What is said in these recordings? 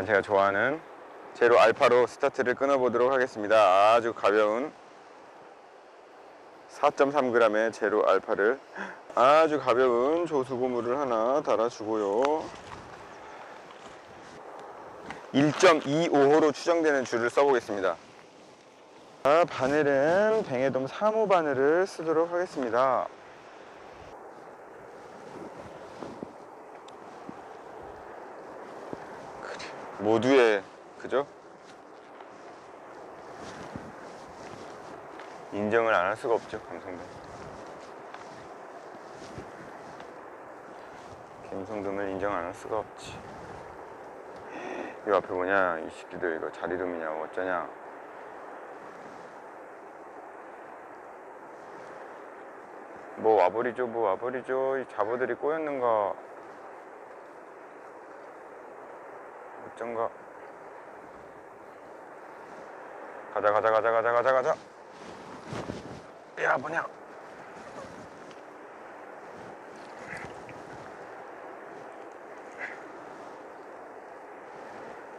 일단 제가 좋아하는 제로 알파로 스타트를 끊어보도록 하겠습니다. 아주 가벼운 4.3g의 제로 알파를 아주 가벼운 조수고무를 하나 달아주고요. 1.25호로 추정되는 줄을 써보겠습니다. 아, 바늘은 뱅에돔 3호 바늘을 쓰도록 하겠습니다. 모두의 그죠? 인정을 안 할 수가 없죠 감성돔. 감성돔을 인정 안 할 수가 없지. 이 앞에 뭐냐 이 새끼들 이거 자리돔이냐고 어쩌냐. 뭐 와버리죠 뭐 와버리죠 이 잡어들이 꼬였는가 어쩐가? 가자 가자 가자 가자 가자 가자. 야 뭐냐?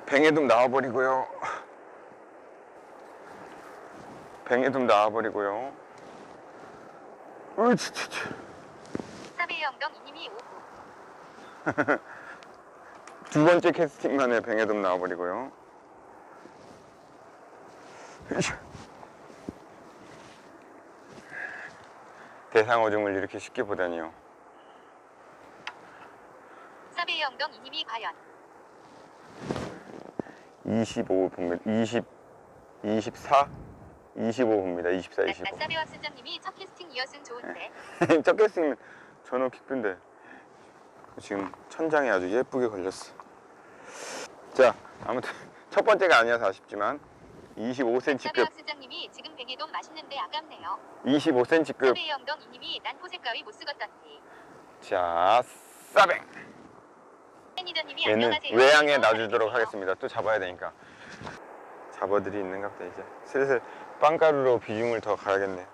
뱅에돔 나와버리고요. 뱅에돔 나와버리고요. 으치치치. 사베의 엉덩 이님이 오후 두 번째 캐스팅 만에 뱅에돔 나와버리고요. 대상어종을 이렇게 쉽게 보다니요. 사베의 엉덩 이님이 과연 25 봅니다. 20, 24, 25 봅니다. 24, 25. 아싸베와 순장님이 첫 캐스팅이었음 좋은데 첫 캐스팅은 전원 킥인데 지금 천장에 아주 예쁘게 걸렸어. 자, 아무튼 첫 번째가 아니어서 아쉽지만 25cm급, 사베와 순장님이 지금 뱅에돈 맛있는데 아깝네요 25cm급 사베의 엉덩 이님이 난 포색 가위 못 쓰겄던디 자, 싸뱅! 얘는 외양에 놔주도록. 하겠습니다. 또 잡아야 되니까. 잡어들이 있는가 보다 이제. 슬슬 빵가루로 비중을 더 가야겠네.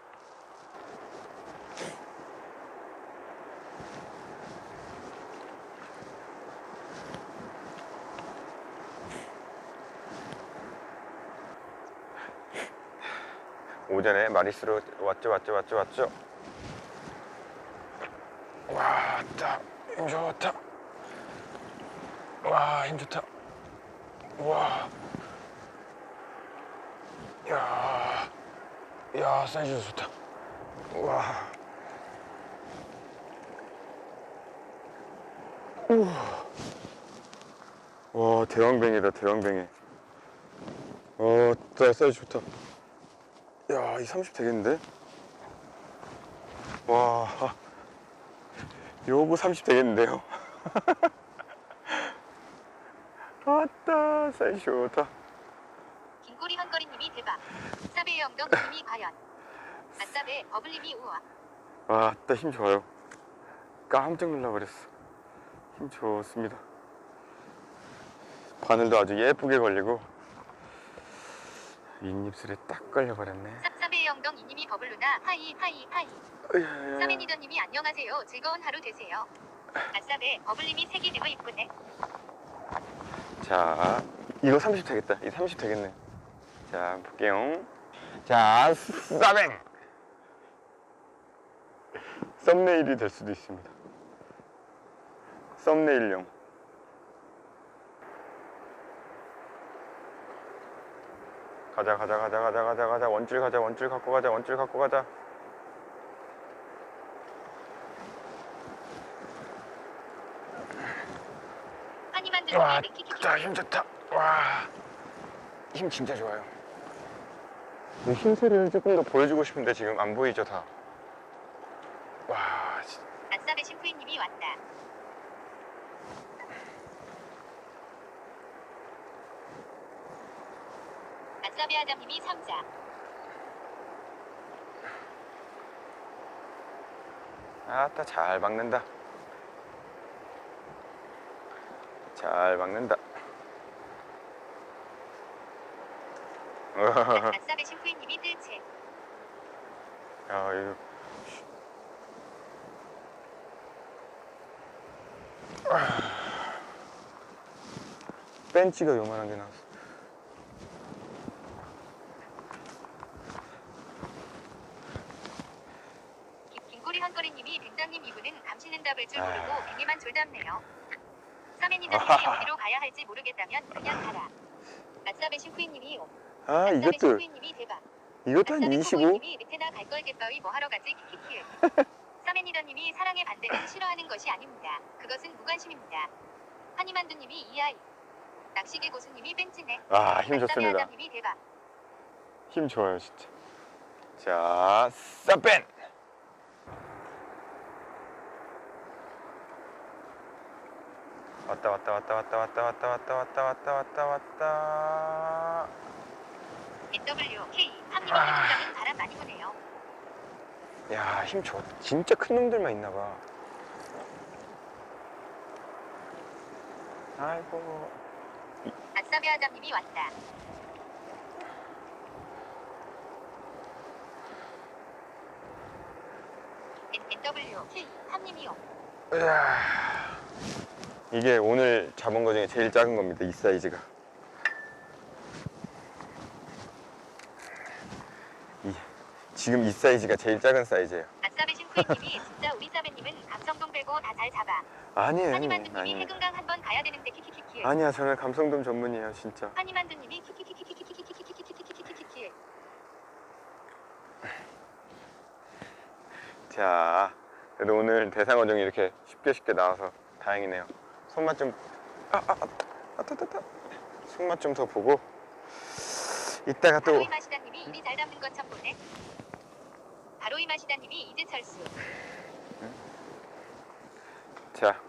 전에 마리스로 왔죠 왔죠 왔죠 왔죠 왔다 힘 좋다 와, 힘 좋다. 와. 야. 야, 사이즈 좋다. 와. 우와. 와, 대왕뱅이다, 대왕뱅이. 어, 나 사이즈 좋다. 야, 이 30 되겠는데? 와. 요거 30 되겠는데요? 왔다 사이즈 좋다. 긴꼬리 헝거리님이 대박. 사베의 엉덩 이님이 과연. 아싸베 버블님이 우와. 왔다 힘 좋아요. 깜짝 놀라버렸어. 힘 좋습니다. 바늘도 아주 예쁘게 걸리고 윗입술에 딱 걸려버렸네. 사- 사베의 엉덩 이님이 버블루나 하이 하이 하이. 사베니더님이 안녕하세요. 즐거운 하루 되세요. 아싸베 버블님이 색이 되고 이쁘네. 자 이거 30 되겠다. 이 30 되겠네. 자 볼게요. 자 싸뱅 썸네일이 될 수도 있습니다. 썸네일용 가자 가자 가자 가자 가자 가자 원줄 가자 원줄 갖고 가자 원줄 갖고 가자 와, 좋다, 힘 좋다. 와, 힘 진짜 좋아요. 이 힘세를 조금 더 보여주고 싶은데 지금 안 보이죠 다. 와, 진- 아싸베 심프이님이 왔다 아싸베 아담님이 삼자 아따 잘 박는다. 잘 박는다. 아싸베 심프이님이 뜰채 야, 이거. 벤치가 요만한 게 나왔어. 김- 김꼬리 한거리님이 백장님 이분은 감시는 답을 줄 아. 모르고 사메니다님이 아하하. 어디로 가야 할지 모르겠다면 그냥 가라. 아싸베 신쿠이님이 아, 이것도, 신쿠이님이 대박. 이것도 한 아싸베 25? 코코이님이 르테나 갈걸 갯바위 뭐하러 가지 키키키. 사메니다님이 사랑의 반대는 싫어하는 것이 아닙니다. 그것은 무관심입니다. 한이만두님이 이아이. 낚시계 고수님이 벤츠네. 아, 힘 아싸베 좋습니다. 아담님이 대박. 힘 좋아요, 진짜. 자, 쌉벤! 왔다, 왔다, 왔다, 왔다, 왔다, 왔다, 왔다, 왔다, 왔다, 왔다, 왔다. NWK 함님이 아. 해군장은 바람 많이 부네요. 야, 힘 좋. 진짜 큰 놈들만 있나 봐. 아이고. 아싸베 아담님이 왔다. NWK 함님이요. 으아. 이게 오늘 잡은 거 중에 제일 작은 겁니다. 이 사이즈가. 이, 지금 이 사이즈가 제일 작은 사이즈예요. 아싸베 신쿠이님이 진짜 우리 싸베님은 감성동 빼고 다 잘 잡아. 아니에요. 한이만두님이 아니에요. 해금강 한번 가야 되는데 키키키키. 아니야, 저는 감성돔 전문이에요, 진짜. 키키키키키키키키키키키키키키키키. 오늘 대상어종이 이렇게 쉽게 쉽게 나와서 다행이네요. 손맛 좀, 아, 아, 아, 아, 따, 따, 따. 손맛 좀 더 보고, 이따가 또, 바로 이 마시다님이 입이 잘 담는 것 참 보네. 바로 이 마시다님이 이제 철수. 자,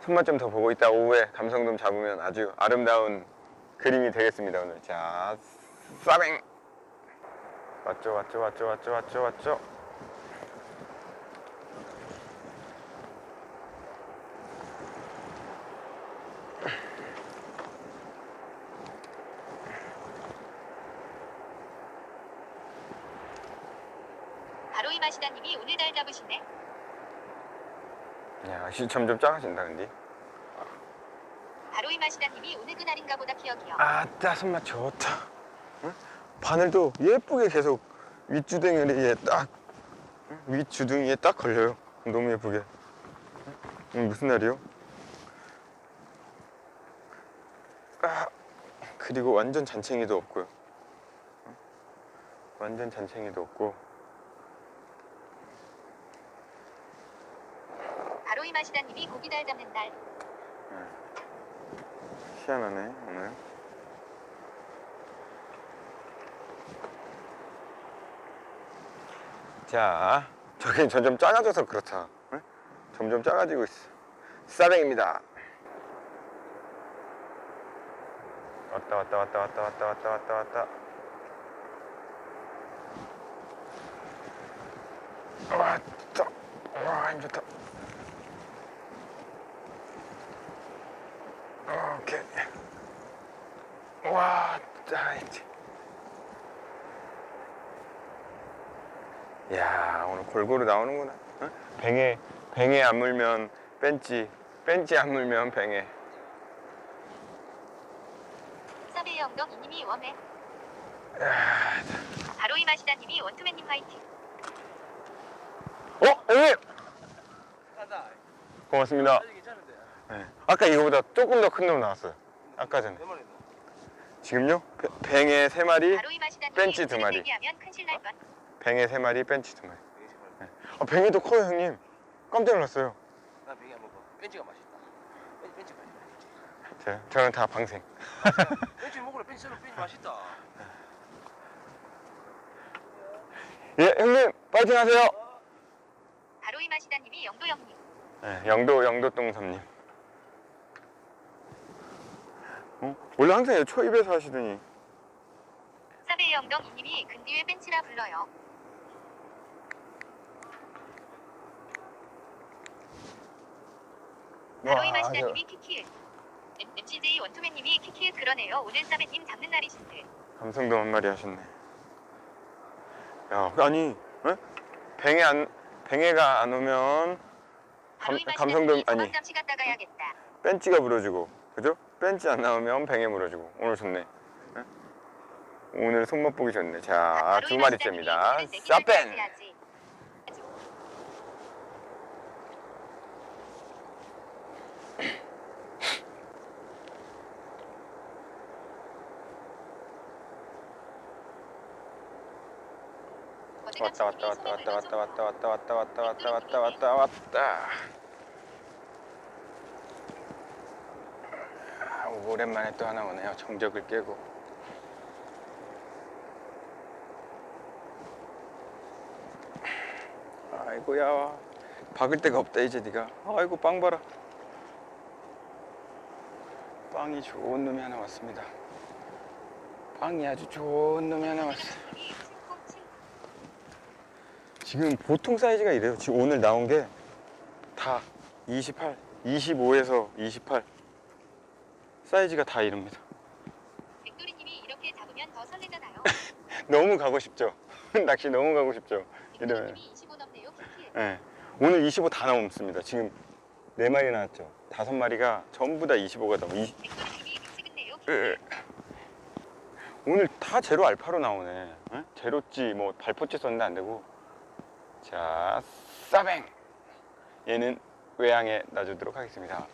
손맛 좀 더 보고, 이따 오후에 감성돔 잡으면 아주 아름다운 그림이 되겠습니다, 오늘. 자, 싸뱅! 왔죠, 왔죠, 왔죠, 왔죠, 왔죠, 왔죠. 마시다님이 오늘 잘 잡으시네. 야, 시 점점 작아진다, 근데. 바로 이 마시다님이 오늘 그날인가 보다 기억이요. 아따 손맛 좋다. 응? 바늘도 예쁘게 계속 윗주둥이에 딱 응? 윗주둥이에 딱 걸려요. 너무 예쁘게. 응? 오늘 무슨 날이요? 아, 그리고 완전 잔챙이도 없고요. 응? 완전 잔챙이도 없고. 바로이 마시다님이 고기 달 잡는 날. 희한하네 오늘. 자, 저기 점점 작아져서 그렇다. 응? 점점 작아지고 있어. 싸뱅입니다. 왔다 왔다 왔다 왔다 왔다 왔다 왔다 왔다. 왔다. 와, 힘 좋다. 오케이. 와, 자, 이제. 야, 오늘 골고루 나오는구나. 어? 뱅에, 뱅에 안 물면 벤치, 벤치 안 물면 뱅에. 사베 영덕 이님이 웜해. 바로 이 마시다님이 원투맨님 화이팅. 어, 형님! 고맙습니다. 네. 아까 이거보다 조금 더 큰 놈 나왔어요. 아까 전에. 내 말이다. 지금요? 배- 뱅에 세 마리, 벤치 두 마리. 뱅에 세 마리, 벤치 두 마리. 제발. 아, 뱅에도 커요, 형님. 깜짝 놀랐어요. 나 베개 한번 봐. 벤치가 맛있다. 벤치 벤치 맛있다. 저, 저는 다 방생. 벤치 먹으래. 벤치는 벤치 맛있다. 예, 형님, 파이팅 하세요! 바로이 마시다님이 영도 영님. 네, 영도 영도 동삼님. 어? 원래 항상 여기 초입에서 하시더니 사베 영덕 이님이 근뒤에 벤치라 불러요. 바로이 와, 마시다님이 키키을. MCJ 원투맨님이 키키을 그러네요. 오늘 사베님 잡는 날이신데. 감성도 한 마리 하셨네. 야, 아니, 어? 뱅에 안 뱅에가 안 오면 감- 마시다님이 아니 잠시 갔다 가야겠다. 벤치가 부러지고 그죠? 벤치 안 나오면 뱅에 물어주고 오늘 좋네 응? 오늘 손맛 보기 좋네 자 두 마리째입니다 싸벤 왔다 왔다 왔다 왔다 왔다 왔다 왔다 왔다 왔다 왔다 왔다 왔다 왔다 아, 오랜만에 또 하나 오네요. 정적을 깨고. 아이고야. 박을 데가 없다 이제 네가. 아이고 빵 봐라. 빵이 좋은 놈이 하나 왔습니다. 빵이 아주 좋은 놈이 하나 왔어. 지금 보통 사이즈가 이래요. 지금 오늘 나온 게 다 28, 25에서 28 사이즈가 다 이럽니다. 백돌이님이 이렇게 잡으면 더 설레잖아요. 너무 가고 싶죠. 낚시 너무 가고 싶죠. 이러면. 백돌이님이 25 넘네요. 키키에. 예. 오늘 25 다 넘습니다. 지금 네 마리 나왔죠. 다섯 마리가 전부 다 25가 넘어. 이-. 으. 오늘 다 제로 알파로 나오네. 예? 제로찌 뭐 발포찌 썼는데 안 되고. 자, 싸뱅. 얘는 외양에 놔주도록 하겠습니다.